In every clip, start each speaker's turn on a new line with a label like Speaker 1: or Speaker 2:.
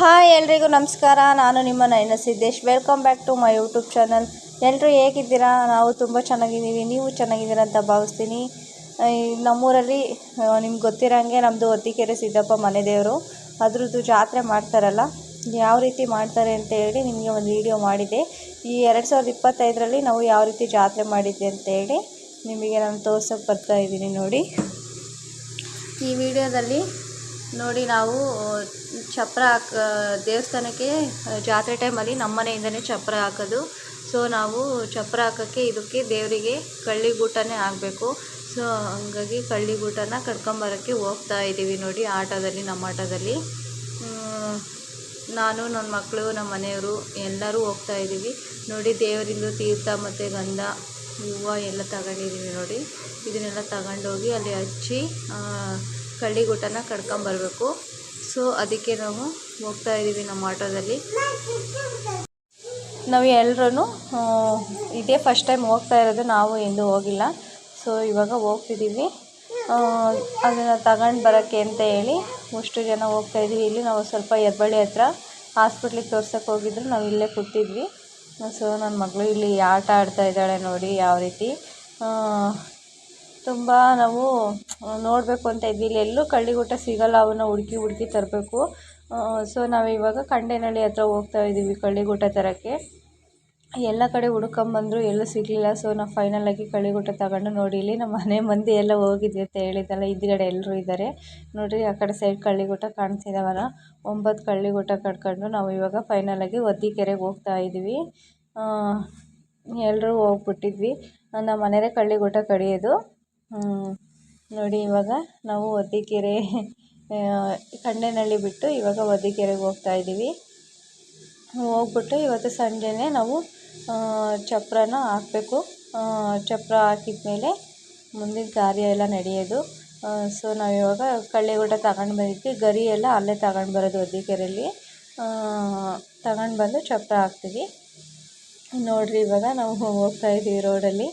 Speaker 1: Hi ಎಲ್ರಿಗೂ ನಮಸ್ಕಾರ. ನಾನು ನಿಮ್ಮ Nayana Siddesh. Welcome back to my YouTube channel ಎಲ್ಲರೂ ಹೇಗಿದ್ದೀರಾ? ನಾವು ತುಂಬ ಚೆನ್ನಾಗಿದ್ದೀವಿ. ನೀವು ಚೆನ್ನಾಗಿದ್ದೀರಾ ಅಂತ ಭಾವಿಸ್ತೀನಿ. ನಮ್ಮೂರಲ್ಲಿ ನಿಮ್ಗೆ ಗೊತ್ತಿರೋಂಗೆ ನಮ್ಮದು ಒತ್ತಿಕೆರೆ ಸಿದ್ದಪ್ಪ ಮನೆ ದೇವರು. ಅದ್ರದ್ದು ಜಾತ್ರೆ ಮಾಡ್ತಾರಲ್ಲ, ಯಾವ ರೀತಿ ಮಾಡ್ತಾರೆ ಅಂತ ಹೇಳಿ ನಿಮಗೆ ಒಂದು ವಿಡಿಯೋ ಮಾಡಿದೆ. ಈ ಎರಡು ಸಾವಿರದ ಇಪ್ಪತ್ತೈದರಲ್ಲಿ ನಾವು ಯಾವ ರೀತಿ ಜಾತ್ರೆ ಮಾಡಿದ್ದೆ ಅಂತ ಹೇಳಿ ನಿಮಗೆ ನಾನು ತೋರ್ಸೋಕೆ ಬರ್ತಾ ಇದ್ದೀನಿ ನೋಡಿ. ಈ ವಿಡಿಯೋದಲ್ಲಿ ನೋಡಿ ನಾವು ಚಪ್ಪರ ಹಾಕ ದೇವಸ್ಥಾನಕ್ಕೆ ಜಾತ್ರೆ ಟೈಮಲ್ಲಿ ನಮ್ಮ ಮನೆಯಿಂದನೇ ಚಪ್ಪರ ಹಾಕೋದು. ಸೊ ನಾವು ಚಪ್ಪರ ಹಾಕೋಕ್ಕೆ ಇದಕ್ಕೆ ದೇವರಿಗೆ ಕಳ್ಳಿಗೂಟನೇ ಆಗಬೇಕು ಸೊ ಹಂಗಾಗಿ ಕಳ್ಳಿಗೂಟನ ಕಟ್ಕೊಂಬರೋಕ್ಕೆ ಹೋಗ್ತಾ ಇದ್ದೀವಿ ನೋಡಿ ಆಟೋದಲ್ಲಿ, ನಮ್ಮ ಆಟೋದಲ್ಲಿ. ನಾನು ನನ್ನ ಮಕ್ಕಳು ನಮ್ಮ ಮನೆಯವರು ಎಲ್ಲರೂ ಹೋಗ್ತಾ ಇದ್ದೀವಿ ನೋಡಿ ದೇವರಿಂದು ತೀರ್ಥ ಮತ್ತು ಗಂಧ, ಹೂವು ಎಲ್ಲ ತಗೊಂಡಿದ್ದೀವಿ ನೋಡಿ. ಇದನ್ನೆಲ್ಲ ತಗೊಂಡೋಗಿ ಅಲ್ಲಿ ಹಚ್ಚಿ ಆ, ಕಳ್ಳಿಗೂಟನ ಬರಬೇಕು ಸೊ ಅದಕ್ಕೆ ನಾವು ಹೋಗ್ತಾ ಇದ್ದೀವಿ ನಮ್ಮ ಆಟೋದಲ್ಲಿ. ನಾವು ಎಲ್ಲರೂ ಇದೇ ಫಸ್ಟ್ ಟೈಮ್ ಹೋಗ್ತಾ ಇರೋದು ನಾವು ಎಂದೂ ಹೋಗಿಲ್ಲ. ಸೊ ಇವಾಗ ಹೋಗ್ತಿದ್ದೀವಿ. ಅದನ್ನು ತಗೊಂಡು ಬರೋಕ್ಕೆ ಅಂತ ಹೇಳಿ ಅಷ್ಟು ಜನ ಹೋಗ್ತಾ ಇದ್ದೀವಿ. ಇಲ್ಲಿ ನಾವು ಸ್ವಲ್ಪ ಹೆಬ್ಬಳ್ಳಿ ಹತ್ರ ಹಾಸ್ಪಿಟ್ಲಿಗೆ ತೋರ್ಸೋಕೆ ಹೋಗಿದ್ರು. ನಾವು ಇಲ್ಲೇ ಕೂತಿದ್ವಿ. ಸೊ ನನ್ನ ಮಗಳು ಇಲ್ಲಿ ಆಟ ಆಡ್ತಾ ಇದ್ದಾಳೆ ನೋಡಿ ಯಾವ ರೀತಿ. ತುಂಬ ನಾವು ನೋಡಬೇಕು ಅಂತ ಇದ್ವಿ ಎಲ್ಲೂ ಕಳ್ಳಿಗೂಟ ಸಿಗಲ್ಲ, ಅವನ್ನ ಹುಡುಕಿ ಹುಡುಕಿ ತರಬೇಕು. ಸೊ ನಾವು ಇವಾಗ ಕಂಡೇನಹಳ್ಳಿ ಹತ್ರ ಹೋಗ್ತಾ ಇದ್ದೀವಿ ಕಳ್ಳಿಗೂಟ ತರೋಕ್ಕೆ. ಎಲ್ಲ ಕಡೆ ಹುಡ್ಕೊಂಬಂದ್ರು ಎಲ್ಲೂ ಸಿಗಲಿಲ್ಲ. ಸೊ ನಾವು ಫೈನಲಾಗಿ ಕಳ್ಳಿಗೂಟ ತಗೊಂಡು ನೋಡಿ, ಇಲ್ಲಿ ನಮ್ಮ ಮನೆ ಮಂದಿ ಎಲ್ಲ ಹೋಗಿದ್ವಿ ಅಂತ ಹೇಳಿದ್ದಲ್ಲ, ಹಿಂದ್ಗಡೆ ಎಲ್ಲರೂ ಇದ್ದಾರೆ. ನೋಡಿರಿ, ಆ ಕಡೆ ಸೈಡ್ ಕಳ್ಳಿಗೂಟ ಕಾಣ್ತಿದ್ದಾವಲ್ಲ ಒಂಬತ್ತು ಕಳ್ಳಿಗೂಟ ಕಟ್ಕೊಂಡು ನಾವು ಇವಾಗ ಫೈನಲಾಗಿ ಒದ್ದಿಕೆರೆಗೆ ಹೋಗ್ತಾ ಇದ್ದೀವಿ. ಎಲ್ಲರೂ ಹೋಗ್ಬಿಟ್ಟಿದ್ವಿ. ನಮ್ಮ ಮನೆಯಲ್ಲೇ ಕಳ್ಳಿಗೂಟ ಕಡಿಯೋದು. ನೋಡಿ, ಇವಾಗ ನಾವು ಒದ್ದಿಕೆರೆ ಕಣ್ಣೆನಳ್ಳಿ ಬಿಟ್ಟು ಇವಾಗ ಒದ್ದಿಕೆರೆಗೆ ಹೋಗ್ತಾ ಇದ್ದೀವಿ. ಹೋಗ್ಬಿಟ್ಟು ಇವತ್ತು ಸಂಜೆನೇ ನಾವು ಚಪ್ರಾನ ಹಾಕಬೇಕು. ಚಪ್ರ ಹಾಕಿದ ಮೇಲೆ ಮುಂದಿನ ಕಾರ್ಯ ಎಲ್ಲ ನಡೆಯೋದು. ಸೊ, ನಾವು ಇವಾಗ ಕಳ್ಳೆಗೂಟ ತಗೊಂಡು ಬಂದಿದ್ವಿ. ಗರಿ ಎಲ್ಲ ಅಲ್ಲೇ ತಗೊಂಡು ಬರೋದು ಒದ್ದಿಕೆರೆಯಲ್ಲಿ ತಗೊಂಡು ಬಂದು ಚಪ್ರ ಹಾಕ್ತೀವಿ. ನೋಡಿರಿ, ಇವಾಗ ನಾವು ಹೋಗ್ತಾ ಇದ್ದೀವಿ ರೋಡಲ್ಲಿ.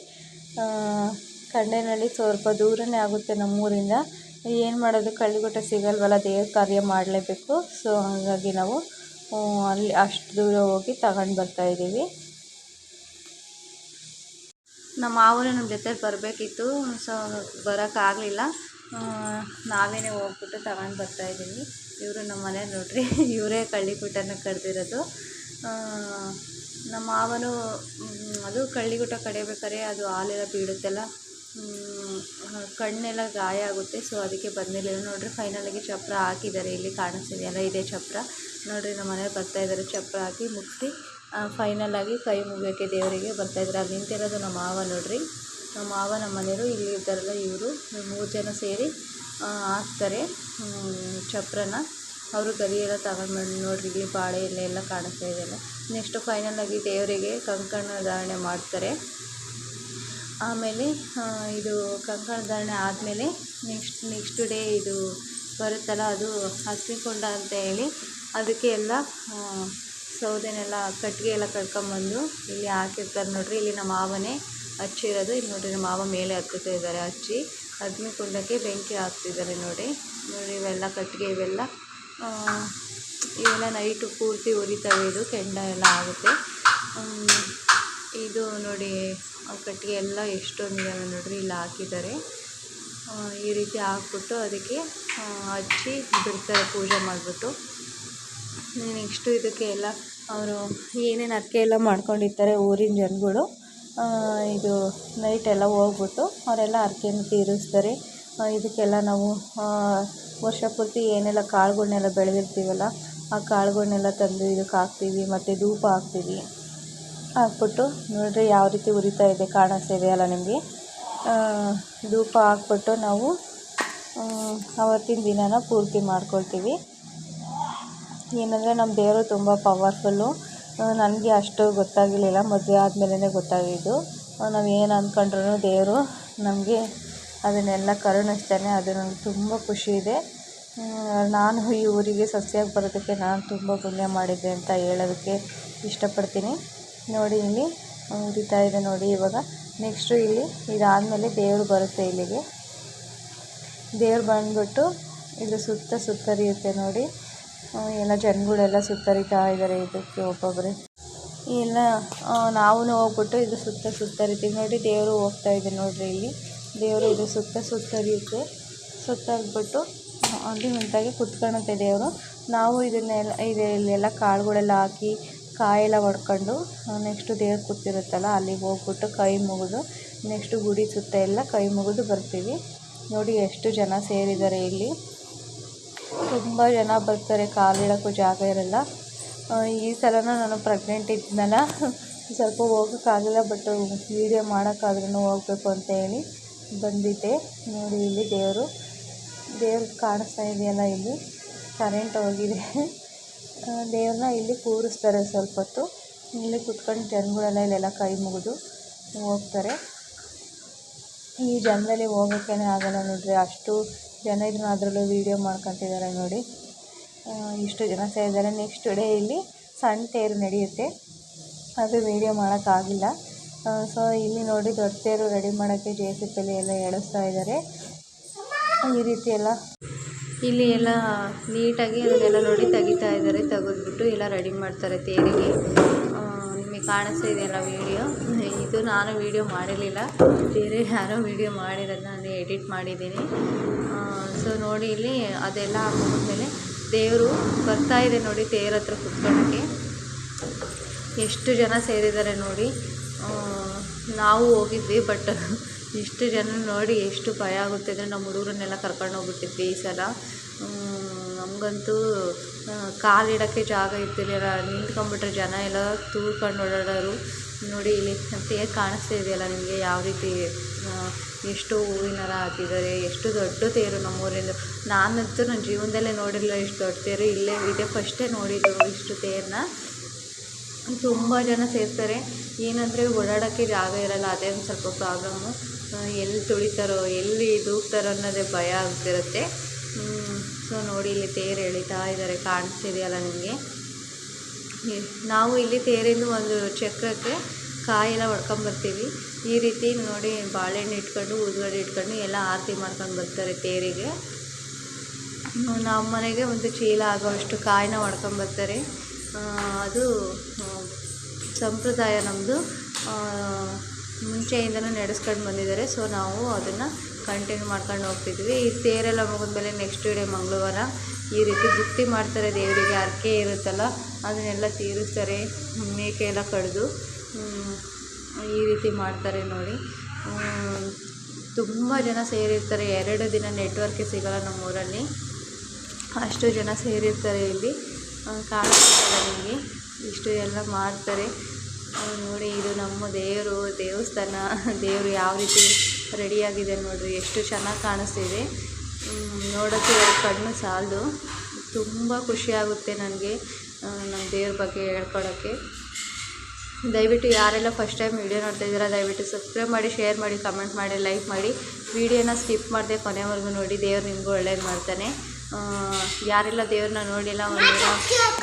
Speaker 1: ಕಂಡೇನಹಳ್ಳಿ ಸ್ವಲ್ಪ ದೂರನೇ ಆಗುತ್ತೆ ನಮ್ಮೂರಿಂದ. ಏನು ಮಾಡೋದು? ಕಳ್ಳಿಗೂಟ ಸಿಗಲ್ವಲ್ಲ, ದೇವ್ರ ಕಾರ್ಯ ಮಾಡಲೇಬೇಕು. ಸೊ ಹಾಗಾಗಿ ನಾವು ಅಲ್ಲಿ ಅಷ್ಟು ದೂರ ಹೋಗಿ ತಗೊಂಡು ಬರ್ತಾ ಇದ್ದೀವಿ. ನಮ್ಮ ಮಾವನೇ ನಮ್ಮ ಜೊತೆ ಬರಬೇಕಿತ್ತು. ಸೊ ಬರೋಕ್ಕಾಗಲಿಲ್ಲ ನಾವೇನೇ ಹೋಗ್ಬಿಟ್ಟು ತಗೊಂಡು ಬರ್ತಾ ಇದ್ದೀವಿ. ಇವರು ನಮ್ಮ ಮನೆ ನೋಡ್ರಿ, ಇವರೇ ಕಳ್ಳಿಗೂಟನ ಕಡ್ದಿರೋದು ನಮ್ಮ ಮಾವನು ಅದು ಕಳ್ಳಿಗೂಟ ಕಡಿಬೇಕಾದ್ರೆ ಅದು ಹಾಲೆಲ್ಲ ಬೀಳುತ್ತಲ್ಲ. ಕಣ್ಣೆಲ್ಲ ಗಾಯ ಆಗುತ್ತೆ. ಸೊ ಅದಕ್ಕೆ ಬಂದಿರಲಿಲ್ಲ ನೋಡಿರಿ ಫೈನಲಾಗಿ ಚಪ್ರ ಹಾಕಿದ್ದಾರೆ. ಇಲ್ಲಿ ಕಾಣಿಸ್ತಿದೆಯಲ್ಲ, ಇದೇ ಚಪ್ರ. ನೋಡ್ರಿ, ನಮ್ಮ ಮನೆಯವ್ರು ಬರ್ತಾ ಇದ್ದಾರೆ. ಚಪ್ರ ಹಾಕಿ ಮುಗಿಸಿ ಫೈನಲಾಗಿ ಕೈ ಮುಗಿಯೋಕ್ಕೆ ದೇವರಿಗೆ ಬರ್ತಾಯಿದ್ದಾರೆ ಅಲ್ಲಿ ನಿಂತಿರೋದು ನಮ್ಮ ಮಾವ ನೋಡ್ರಿ. ನಮ್ಮ ಮಾವ, ನಮ್ಮ ಮನೆಯವರು ಇಲ್ಲಿ ಇದ್ದಾರಲ್ಲ ಇವರು. ಮೂರು ಜನ ಸೇರಿ ಹಾಕ್ತಾರೆ ಚಪ್ರನ. ಅವರು ಗರಿ ಎಲ್ಲ ತಗೊಂಡ್ಬಂದು ನೋಡ್ರಿ, ಇಲ್ಲಿ ಬಾಳೆ ಎಲೆ ಎಲ್ಲ ಕಾಣಿಸ್ತಾ ಇದೆಯಲ್ಲ. ನೆಕ್ಸ್ಟು ಫೈನಲಾಗಿ ದೇವರಿಗೆ ಕಂಕಣ ಧಾರಣೆ ಮಾಡ್ತಾರೆ. ಆಮೇಲೆ ಇದು ಕಂಕಣ ಧಾರಣೆ ಆದಮೇಲೆ ನೆಕ್ಸ್ಟ್ ನೆಕ್ಸ್ಟ್ ಡೇ ಇದು ಬರುತ್ತಲ್ಲ, ಅದು ಹಸಿಕೊಂಡ ಅಂತ ಹೇಳಿ ಅದಕ್ಕೆ ಎಲ್ಲ ಸೌದೆನೆಲ್ಲ ಕಟ್ಟಿಗೆ ಎಲ್ಲ ಕಟ್ಕೊಂಬಂದು ಇಲ್ಲಿ ಹಾಕಿರ್ತಾರೆ ನೋಡಿರಿ. ಇಲ್ಲಿ ನಮ್ಮ ಮಾವನೇ ಹಚ್ಚಿರೋದು ಇಲ್ಲಿ ನೋಡಿರಿ ನಮ್ಮ ಮಾವ ಮೇಲೆ ಹತ್ತುತ್ತಾ ಇದ್ದಾರೆ ಹಚ್ಚಿ ಅಗ್ನಿ ಕುಂಡಕ್ಕೆ ಬೆಂಕಿ ಹಾಕ್ತಿದ್ದಾರೆ ನೋಡಿ. ನೋಡಿ ಇವೆಲ್ಲ ಕಟ್ಟಿಗೆ ಇವೆಲ್ಲ. ಇವೆಲ್ಲ ನೈಟು ಪೂರ್ತಿ ಉರಿತವೆ ಇದು. ಕೆಂಡ ಎಲ್ಲ ಆಗುತ್ತೆ. ಇದು ನೋಡಿ ಕಟ್ಟಿಗೆ ಎಲ್ಲ ಎಷ್ಟೊಂದಿದ್ದಾವೆ ನೋಡ್ರಿ ಇಲ್ಲಿ ಹಾಕಿದ್ದಾರೆ. ಈ ರೀತಿ ಹಾಕ್ಬಿಟ್ಟು ಅದಕ್ಕೆ ಹಚ್ಚಿ ಬಿಡ್ತಾರೆ ಪೂಜೆ ಮಾಡಿಬಿಟ್ಟು. ನೆಕ್ಸ್ಟು ಇದಕ್ಕೆ ಎಲ್ಲ ಅವರು ಏನೇನು ಅರ್ಕೆ ಎಲ್ಲ ಮಾಡ್ಕೊಂಡಿರ್ತಾರೆ ಊರಿನ ಜನಗಳು ಇದು ನೈಟ್ ಎಲ್ಲ ಹೋಗ್ಬಿಟ್ಟು ಅವರೆಲ್ಲ ಅರ್ಕೆಯನ್ನು ತೀರಿಸ್ತಾರೆ. ಇದಕ್ಕೆಲ್ಲ ನಾವು ವರ್ಷ ಪೂರ್ತಿ ಏನೆಲ್ಲ ಕಾಳುಗಳ್ನೆಲ್ಲ ಬೆಳೆದಿರ್ತೀವಲ್ಲ, ಆ ಕಾಳುಗಳ್ನೆಲ್ಲ ತಂದು ಇದಕ್ಕೆ ಹಾಕ್ತೀವಿ, ಮತ್ತು ಧೂಪ ಹಾಕ್ತೀವಿ. ಹಾಕ್ಬಿಟ್ಟು ನೋಡಿರಿ ಯಾವ ರೀತಿ ಉರಿತಾ ಇದೆ, ಕಾಣಿಸ್ತಾ ಅಲ್ಲ ನಿಮಗೆ. ಧೂಪ ಹಾಕ್ಬಿಟ್ಟು ನಾವು ಅವತ್ತಿನ ದಿನನ ಪೂರ್ತಿ ಮಾಡ್ಕೊಳ್ತೀವಿ. ಏನಂದರೆ ನಮ್ಮ ದೇವರು ತುಂಬ ಪವರ್ಫುಲ್ಲು ನನಗೆ ಅಷ್ಟು ಗೊತ್ತಾಗಿರಲಿಲ್ಲ ಮದುವೆ ಆದಮೇಲೆ ಗೊತ್ತಾಗಿದ್ದು. ನಾವು ಏನು ಅಂದ್ಕೊಂಡ್ರು ದೇವರು ನಮಗೆ ಅದನ್ನೆಲ್ಲ ಕರುಣಿಸ್ತಾನೆ, ಅದು ನನಗೆ ತುಂಬ ಖುಷಿ ಇದೆ. ನಾನು ಈ ಊರಿಗೆ ಸಸ್ಯಾಗಿ ಬರೋದಕ್ಕೆ ನಾನು ತುಂಬ ಪುಣ್ಯ ಮಾಡಿದ್ದೆ ಅಂತ ಹೇಳೋದಕ್ಕೆ ಇಷ್ಟಪಡ್ತೀನಿ. ನೋಡಿ ಇಲ್ಲಿ ಉರಿತಾ ಇದೆ ನೋಡಿ ಇವಾಗ. ನೆಕ್ಸ್ಟು ಇಲ್ಲಿ ಇದಾದಮೇಲೆ ದೇವರು ಬರುತ್ತೆ ಇಲ್ಲಿಗೆ. ದೇವ್ರು ಬಂದ್ಬಿಟ್ಟು ಇದು ಸುತ್ತ ಸುತ್ತರಿಯುತ್ತೆ ನೋಡಿ. ಎಲ್ಲ ಜನಗಳೆಲ್ಲ ಸುತ್ತರಿತಾ ಇದ್ದಾರೆ ಇದಕ್ಕೆ ಒಬ್ಬೊಬ್ಬರೇ ಇಲ್ಲ ನಾವು ಹೋಗ್ಬಿಟ್ಟು ಇದು ಸುತ್ತ ಸುತ್ತರಿತೀವಿ ನೋಡಿ. ದೇವರು ಹೋಗ್ತಾ ಇದೆ ನೋಡಿರಿ ಇಲ್ಲಿ. ದೇವರು ಇದು ಸುತ್ತ ಸುತ್ತರಿಯುತ್ತೆ. ಸುತ್ತಾಗ್ಬಿಟ್ಟು ಅಲ್ಲಿ ಮುಂತಾಗಿ ಕುತ್ಕೊಳುತ್ತೆ ದೇವರು. ನಾವು ಇದನ್ನೆಲ್ಲ ಇದು ಇಲ್ಲೆಲ್ಲ ಕಾಳುಗಳೆಲ್ಲ ಹಾಕಿ ಕಾಯೆಲ್ಲ ಹೊಡ್ಕೊಂಡು ನೆಕ್ಸ್ಟು ದೇವ್ರು ಕೂತಿರುತ್ತಲ್ಲ, ಅಲ್ಲಿಗೆ ಹೋಗ್ಬಿಟ್ಟು ಕೈ ಮುಗಿದು ನೆಕ್ಸ್ಟು ಗುಡಿ ಸುತ್ತ ಎಲ್ಲ ಕೈ ಮುಗಿದು ಬರ್ತೀವಿ. ನೋಡಿ ಎಷ್ಟು ಜನ ಸೇರಿದ್ದಾರೆ ಇಲ್ಲಿ. ತುಂಬ ಜನ ಬರ್ತಾರೆ ಕಾಲಿಡೋಕ್ಕೂ ಜಾಗ ಇರಲ್ಲ. ಈ ಸಲನೂ ನಾನು ಪ್ರೆಗ್ನೆಂಟ್ ಇದ್ದನಲ್ಲ ಸ್ವಲ್ಪ ಹೋಗೋಕ್ಕಾಗಲ್ಲ ಬಟ್ ವೀಡಿಯೋ ಮಾಡೋಕ್ಕಾದ್ರೂ ಹೋಗಬೇಕು ಅಂತ ಹೇಳಿ ಬಂದಿದ್ದೆ. ನೋಡಿ ಇಲ್ಲಿ ದೇವರು. ದೇವ್ರು ಕಾಣಿಸ್ತಾ ಇದೆಯಲ್ಲ ಇಲ್ಲಿ. ಕರೆಂಟ್ ಹೋಗಿದೆ. ದೇವ್ರನ್ನ ಇಲ್ಲಿ ಕೂರಿಸ್ತಾರೆ ಸ್ವಲ್ಪ ಹೊತ್ತು. ಇಲ್ಲಿ ಕುತ್ಕೊಂಡು ಜನಗಳೆಲ್ಲ ಇಲ್ಲೆಲ್ಲ ಕೈ ಮುಗಿದು ಹೋಗ್ತಾರೆ. ಈ ಜನದಲ್ಲಿ ಹೋಗೋಕ್ಕೇ ಆಗಲ್ಲ ನೋಡಿರಿ. ಅಷ್ಟು ಜನ ಇದನ್ನ ಅದರಲ್ಲೂ ವೀಡಿಯೋ ಮಾಡ್ಕೊತಿದ್ದಾರೆ ನೋಡಿ. ಇಷ್ಟು ಜನ ಸೇರಿದ್ದಾರೆ. ನೆಕ್ಸ್ಟ್ ಡೇ ಇಲ್ಲಿ ಸಣ್ಣ ತೇರು ನಡೆಯುತ್ತೆ. ಅದು ವೀಡಿಯೋ ಮಾಡೋಕ್ಕಾಗಿಲ್ಲ. ಸೊ ಇಲ್ಲಿ ನೋಡಿ ದೊಡ್ಡ ತೇರು ರೆಡಿ ಮಾಡೋಕ್ಕೆ ಜೆ ಸಿ ಪಿಲಿ ಎಲ್ಲ ಎಳಿಸ್ತಾ ಇದ್ದಾರೆ. ಈ ರೀತಿ ಎಲ್ಲ ಇಲ್ಲಿ ಎಲ್ಲ ನೀಟಾಗಿ ಅದನ್ನೆಲ್ಲ ನೋಡಿ ತೆಗಿತಾ ಇದ್ದಾರೆ. ತೆಗೆದ್ಬಿಟ್ಟು ಎಲ್ಲ ರೆಡಿ ಮಾಡ್ತಾರೆ ತೇರಿಗೆ. ನಿಮಗೆ ಕಾಣಿಸ್ತಾ ಇದೆಯಲ್ಲ ವೀಡಿಯೋ ಇದು ನಾನು ವೀಡಿಯೋ ಮಾಡಿರಲಿಲ್ಲ. ಬೇರೆ ಯಾರೋ ವೀಡಿಯೋ ಮಾಡಿರೋದನ್ನ ನಾನು ಎಡಿಟ್ ಮಾಡಿದ್ದೀನಿ. ಸೊ ನೋಡಿ ಇಲ್ಲಿ ಅದೆಲ್ಲ ಮೇಲೆ ದೇವರು ಬರ್ತಾ ಇದೆ ನೋಡಿ ತೇರ ಹತ್ರ ಕುತ್ಕೊಳ್ಳೋಕ್ಕೆ. ಎಷ್ಟು ಜನ ಸೇರಿದ್ದಾರೆ ನೋಡಿ. ನಾವು ಹೋಗಿದ್ವಿ ಬಟ್ ಇಷ್ಟು ಜನ ನೋಡಿ ಎಷ್ಟು ಭಯ ಆಗುತ್ತೆ ಅಂದರೆ ನಮ್ಮ ಹುಡುಗರನ್ನೆಲ್ಲ ಕರ್ಕೊಂಡು ಹೋಗ್ಬಿಟ್ಟಿದ್ವಿ ಈ ಸಲ. ನಮಗಂತೂ ಕಾಲಿಡೋಕ್ಕೆ ಜಾಗ ಇರ್ತಿರ್ಲಿಲ್ಲ. ನಿಂತ್ಕೊಂಡ್ಬಿಟ್ರೆ ಜನ ಎಲ್ಲ ತೂರ್ಕೊಂಡು ಓಡಾಡೋರು. ನೋಡಿ ಇಲ್ಲಿ ಹೇಗೆ ಕಾಣಿಸ್ತಾ ಇದೆಯಲ್ಲ ನಿಮಗೆ ಯಾವ ರೀತಿ ಎಷ್ಟು ಹೂವಿನರ ಹಾಕಿದ್ದಾರೆ, ಎಷ್ಟು ದೊಡ್ಡ ತೇರು ನಮ್ಮ ನಮ್ಮೂರಿಂದ. ನಾನಂತೂ ನನ್ನ ಜೀವನದಲ್ಲೇ ನೋಡಿರಲಿಲ್ಲ ಇಷ್ಟು ದೊಡ್ಡ ತೇರು. ಇಲ್ಲೇ, ಇದೇ ಫಸ್ಟೇ ನೋಡಿದ್ದು ಇಷ್ಟು ತೇರನ್ನ. ತುಂಬ ಜನ ಸೇರ್ತಾರೆ. ಏನಂದರೆ ಓಡಾಡೋಕ್ಕೆ ಜಾಗ ಇರಲ್ಲ, ಅದೇ ಒಂದು ಸ್ವಲ್ಪ ಪ್ರಾಬ್ಲಮ್ಮು ಎಲ್ಲಿ ತುಳಿತಾರೋ, ಎಲ್ಲಿ ದೂಕ್ತಾರೋ ಅನ್ನೋದೇ ಭಯ ಆಗ್ತಿರುತ್ತೆ. ಸೊ ನೋಡಿ ಇಲ್ಲಿ ತೇರು ಎಳಿತಾ ಇದ್ದಾರೆ ಕಾಣಿಸ್ತಿದೆಯಲ್ಲ ನಿಮಗೆ? ನಾವು ಇಲ್ಲಿ ತೇರಿಂದ ಒಂದು ಚಕ್ರಕ್ಕೆ ಕಾಯೆಲ್ಲ ಹೊಡ್ಕೊಂಬರ್ತೀವಿ ಈ ರೀತಿ ನೋಡಿ ಬಾಳೆಹಣ್ಣು ಇಟ್ಕೊಂಡು ಉದ್ಗಡೆ ಇಟ್ಕೊಂಡು ಎಲ್ಲ ಆರತಿ ಮಾಡ್ಕೊಂಡು ಬರ್ತಾರೆ ತೇರಿಗೆ. ನಮ್ಮ ಮನೆಗೆ ಒಂದು ಚೀಲ ಆಗೋವಷ್ಟು ಕಾಯಿನ ಹೊಡ್ಕೊಂಬರ್ತಾರೆ ಅದು ಸಂಪ್ರದಾಯ ನಮ್ಮದು ಮುಂಚೆಯಿಂದನೂ ನಡೆಸ್ಕೊಂಡು ಬಂದಿದ್ದಾರೆ. ಸೊ ನಾವು ಅದನ್ನು ಕಂಟಿನ್ಯೂ ಮಾಡ್ಕೊಂಡು ಹೋಗ್ತಿದ್ವಿ. ಈ ತೇರೆಲ್ಲ ಮುಗಿದ್ಮೇಲೆ ನೆಕ್ಸ್ಟ್ ಡೇ ಮಂಗಳವಾರ ಈ ರೀತಿ ಬುತ್ತಿ ಮಾಡ್ತಾರೆ ದೇವರಿಗೆ ಅರ್ಕೆ ಇರುತ್ತಲ್ಲ, ಅದನ್ನೆಲ್ಲ ತೀರಿಸ್ತಾರೆ. ಮೇಕೆ ಎಲ್ಲ ಕಡಿದು ಈ ರೀತಿ ಮಾಡ್ತಾರೆ ನೋಡಿ. ತುಂಬ ಜನ ಸೇರಿರ್ತಾರೆ. ಎರಡು ದಿನ ನೆಟ್ವರ್ಕೇ ಸಿಗೋಲ್ಲ ನಮ್ಮೂರಲ್ಲಿ. ಅಷ್ಟು ಜನ ಸೇರಿರ್ತಾರೆ ಇಲ್ಲಿ. ಕಾಣಿಸ್ತಾರೆ ನಿಮಗೆ. ಇಷ್ಟು ಎಲ್ಲ ಮಾಡ್ತಾರೆ. ನೋಡಿ ಇದು ನಮ್ಮ ದೇವರು, ದೇವಸ್ಥಾನ, ದೇವರು ಯಾವ ರೀತಿ ರೆಡಿಯಾಗಿದೆ ನೋಡಿರಿ, ಎಷ್ಟು ಚೆನ್ನಾಗಿ ಕಾಣಿಸ್ತಿದೆ. ನೋಡೋಕ್ಕೆ ಕಣ್ಣು ಸಾಲದು. ತುಂಬ ಖುಷಿಯಾಗುತ್ತೆ ನನಗೆ ನಮ್ಮ ದೇವ್ರ ಬಗ್ಗೆ ಹೇಳ್ಕೊಳೋಕ್ಕೆ. ದಯವಿಟ್ಟು ಯಾರೆಲ್ಲ ಫಸ್ಟ್ ಟೈಮ್ ವೀಡಿಯೋ ನೋಡ್ತಾ ಇದ್ದೀರಾ, ದಯವಿಟ್ಟು ಸಬ್ಸ್ಕ್ರೈಬ್ ಮಾಡಿ, ಶೇರ್ ಮಾಡಿ, ಕಮೆಂಟ್ ಮಾಡಿ, ಲೈಕ್ ಮಾಡಿ. ವೀಡಿಯೋನ ಸ್ಕಿಪ್ ಮಾಡಿದೆ ಕೊನೆವರೆಗೂ ನೋಡಿ, ದೇವ್ರು ನಿಮಗೂ ಒಳ್ಳೇದು ಮಾಡ್ತಾನೆ. ಯಾರೆಲ್ಲ ದೇವ್ರನ್ನ ನೋಡಿಲ್ಲ ಒಂದು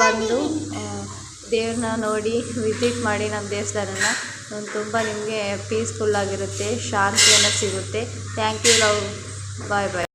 Speaker 1: ಬಂದು ದೇವ್ರನ್ನ ನೋಡಿ ವಿಸಿಟ್ ಮಾಡಿ ನಮ್ಮ ದೇವಸ್ಥಾನನ ತುಂಬ ನಿಮಗೆ ಪೀಸ್ಫುಲ್ಲಾಗಿರುತ್ತೆ ಶಾಂತಿಯನ್ನು ಸಿಗುತ್ತೆ. Thank you love bye bye